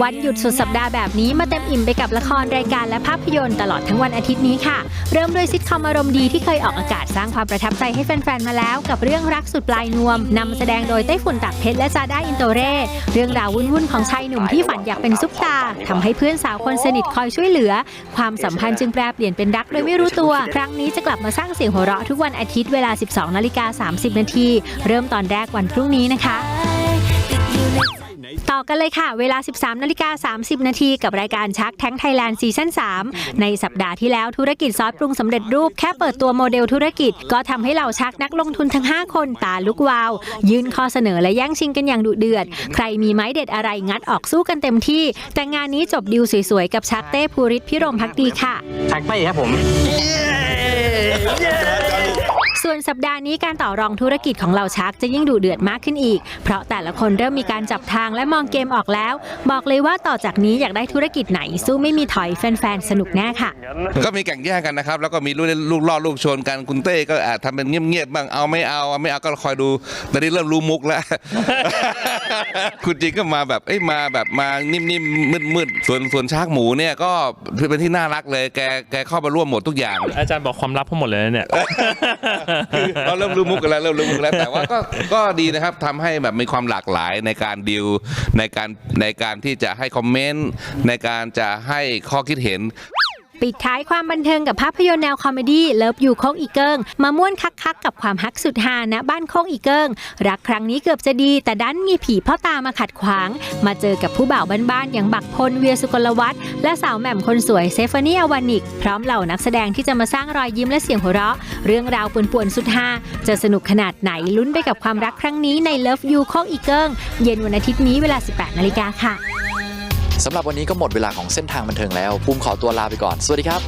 วันหยุดสุดสัปดาห์แบบนี้มาเต็มอิ่มไปกับละครรายการและภาพยนตร์ตลอดทั้งวันอาทิตย์นี้ค่ะ เริ่มด้วยซิทคอมอารมณ์ดีที่เคยออกอากาศสร้างความประทับใจให้แฟนๆมาแล้ว กับเรื่องรักสุดปลายนวมนำแสดงโดยไต้ฝุ่นตักเพชรและซาด้าอินโตเร่เรื่องราววุ่นๆของชายหนุ่มที่ฝันอยากเป็นซุปตาร์ทำให้เพื่อนสาวคนสนิทคอยช่วยเหลือ ความสัมพันธ์จึงแปรเปลี่ยนเป็นรักโดยไม่รู้ตัว ครั้งนี้จะกลับมาสร้างเสียงหัวเราะทุกวันอาทิตย์เวลา 12นาฬิกา30นาทีเริ่มตอนแรกวันพรุ่งนี้นะคะ ต่อกันเลยค่ะ เวลา 13นาฬิกา30 นาทีกับรายการชักแท้งไทยแลนด์ซีซั่น3 ในสัปดาห์ที่แล้วธุรกิจซอสปรุงสำเร็จรูปแค่เปิดตัวโมเดลธุรกิจ ก็ทำให้เหล่าชักนักลงทุนทั้ง 5 คนตาลุกวาว ยื่นข้อเสนอและแย่งชิงกันอย่างดุเดือด ใครมีไม้เด็ดอะไรงัดออกสู้กันเต็มที่ แต่งานนี้จบดิวสวยๆ กับชักเต้ภูริศพิรมพักดีค่ะแท็กไปครับผมส่ วนสัปดาห์นี้การต่อรองธุรกิจของเหล่าชักจะยิ่งดุเดือดมากขึ้นอีก เพราะแต่ละคนเริ่มมีการจับทางและมองเกมออกแล้ว บอกเลยว่าต่อจากนี้อยากได้ธุรกิจไหน สู้ไม่มีถอยแฟนๆสนุกแน่ค่ะ ก็มีแข่งแย่งกันนะครับ แล้วก็มีลูกเล่นลูกล่อลูกชนกันคุณเต้ก็อาจทำเป็นเงียบๆบ้างเอาไม่เอาไม่เอาก็คอยดูตอนนี้เริ่มรู้มุกแล้ว คุณจริงก็มาแบบเอ้ยมาแบบมานิ่มๆมืดๆส่วนส่วนชากหมูเนี่ยก็เป็นที่น่ารักเลยแกแกเข้ามาร่วมหมดทุกอย่าง อาจารย์บอกความลับทั้งหมดเลยนะเนี่ยคือเราเริ่มรู้มุกกันแล้วเริ่มรู้มุกกันแล้วแต่ว่าก็ก็ดีนะครับทำให้แบบมีความหลากหลายในการดิวในการในการที่จะให้คอมเมนต์ในการจะให้ข้อคิดเห็น ปิดท้ายความบันเทิงกับภาพยนตร์แนวคอมเมดี้เลิฟอยู่โคกอีเกิงมาม่วนคักๆกับความฮักสุดฮาณบ้านโคกอีเกิงรักครั้งนี้เกือบจะดี แต่ดันมีผีพ่อตามาขัดขวาง มาเจอกับผู้บ่าวบ้านๆอย่างบักพลเวียสุกลวัฒน์และสาวแหม่มคนสวยเซฟานีอวานิก พร้อมเหล่านักแสดงที่จะมาสร้างรอยยิ้มและเสียงหัวเราะ เรื่องราวป่วนๆสุดฮาจะสนุกขนาดไหนลุ้นไปกับความรักครั้งนี้ในเลิฟยูโคกอีเกิงเย็นวันอาทิตย์นี้เวลา 18นาฬิกาค่ะ สำหรับวันนี้ก็หมดเวลาของเส้นทางบันเทิงแล้วภูมิขอตัวลาไปก่อน สวัสดีครับ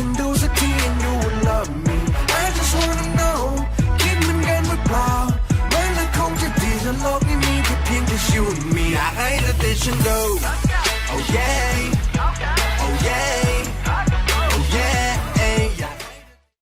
you and me I just wanna know คิดเหมือนกันหรือเปล่ามันละคงจะดีถ้าโลกนี้มีแค่เพียงแต่ you and me อยากให้เธอติดฉันดู oh yeah